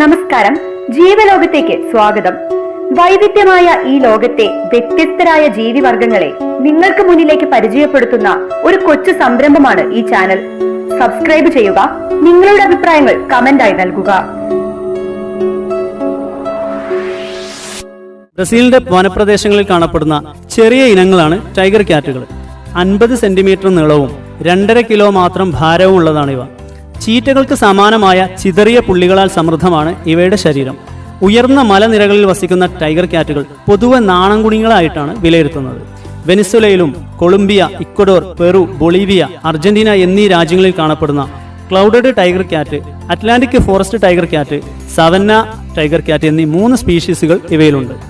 നമസ്കാരം. ജീവലോകത്തേക്ക് സ്വാഗതം. വൈവിധ്യമായ ഈ ലോകത്തെ വ്യത്യസ്തരായ ജീവിവർഗങ്ങളെ നിങ്ങൾക്ക് മുന്നിലേക്ക് പരിചയപ്പെടുത്തുന്ന ഒരു കൊച്ചു സംരംഭമാണ് ഈ ചാനൽ. സബ്സ്ക്രൈബ് ചെയ്യുക നിങ്ങളുടെ അഭിപ്രായങ്ങൾ കമന്റായി നൽകുക. ബ്രസീലിന്റെ വനപ്രദേശങ്ങളിൽ കാണപ്പെടുന്ന ചെറിയ ഇനങ്ങളാണ് ടൈഗർ ക്യാറ്റുകൾ. അൻപത് സെന്റിമീറ്റർ നീളവും രണ്ടര കിലോ മാത്രം ഭാരവും ഉള്ളതാണ് ഇവ. ചീറ്റകൾക്ക് സമാനമായ ചിതറിയ പുള്ളികളാൽ സമൃദ്ധമാണ് ഇവയുടെ ശരീരം. ഉയർന്ന മലനിരകളിൽ വസിക്കുന്ന ടൈഗർ ക്യാറ്റുകൾ പൊതുവെ നാണംകുണികളായിട്ടാണ് വിലയിരുത്തുന്നത്. വെനിസ്വലയിലും Colombia Ecuador Peru Bolivia Argentina എന്നീ രാജ്യങ്ങളിൽ കാണപ്പെടുന്ന clouded tiger cat Atlantic forest tiger cat savanna tiger cat എന്നീ മൂന്ന് സ്പീഷീസുകൾ ഇവയിലുണ്ട്.